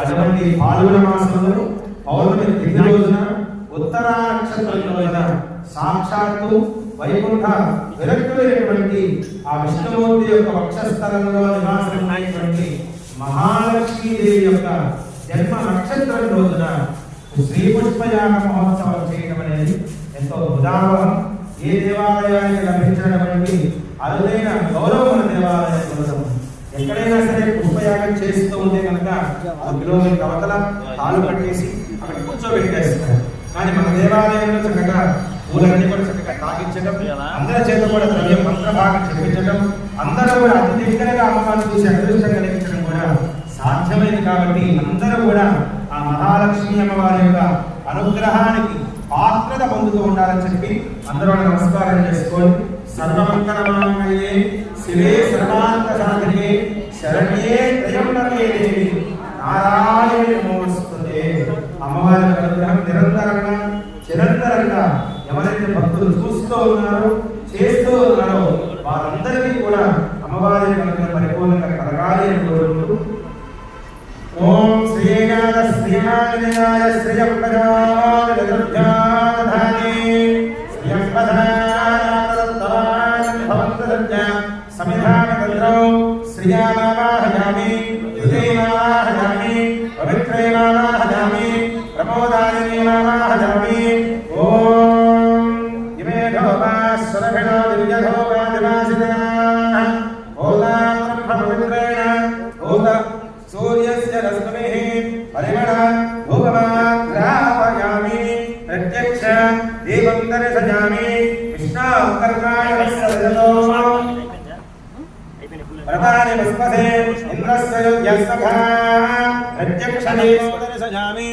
అటువంటి పాల్గొన మాసంలో పౌర్ణమి తిథి రోజున ఉత్తరా నక్షత్రం సాక్షాత్తు వైకుంఠ విరక్తులైనటువంటి ఆ విష్ణుమూర్తి యొక్క వక్షస్థలంలో నివాసమైనటువంటి మహాలక్ష్మీదేవి యొక్క జన్మ నక్షత్రం రోజున శ్రీ పుష్పయాగ మహోత్సవం చేయడం అనేది ఎంతో ఉదాహరణ. ఏ దేవాలయానికి లభించడం అనేది ఎక్కడైనా సరే పుష్పయాగం చేస్తూ ఉంటే కనుక ఒక కిలోమీటర్ అవతల తాళ్ళు కట్టేసి అక్కడ కూర్చోబెట్టేస్తారు కానీ మన దేవాలయంలో చక్కగా పూలన్నీ కూడా చక్కగా తాగించడం అందరి చేత కూడా ద్రవ్యం మంత్ర బాగా చెప్పించడం అందరూ కూడా అతి దగ్గరగా అమ్మవారిని చూసి అదృష్టం కలిగించడం కూడా సాధ్యమైంది కాబట్టి అందరూ కూడా ఆ మహాలక్ష్మి అమ్మవారి యొక్క అనుగ్రహానికి పాత్రత పొందుతూ ఉండాలని చెప్పి అందరూ నమస్కారం చేసుకొని సర్వమంగళమాంగళ్యే. శివే సర్వాంగ సాధనే శరణ్యే త్రయంబకే దేవి నారాయణ నమోస్తుతే అమ్మవారి యొక్క అనుగ్రహం నిరంతరంగా నిరంతరంగా ఎవరైతే భక్తులు చూస్తూ ఉన్నారో చేస్తూ ఉన్నారో వారందరికీ కూడా అమ్మవారి యొక్క అనుగ్రహం పరిపూర్ణంగా కలగాలి అని కోరుకుంటూ ఓం శ్రీనాథ శ్రీమానినాయ శ్రీయంపదాని సమిధానగంధ్రౌ संविधानतन्त्रौ श्रियानावाहयामि हृदयनावाहयामि पवित्रैनावाहयामि प्रमोदायनीनावाहयामि ॐ इमे धोपास्वरभिणो दिव्यधोपादिवासिनाः ओलां पवित्रेण ओल सूर्यस्य रश्मिः भोगमा भूपवान् ग्रापयामि देवंतरे सजामी विष्णु विष्णावकर्णाय सर्जनो యస్సఖా ప్రత్యక్ష దీపం దర్శయామి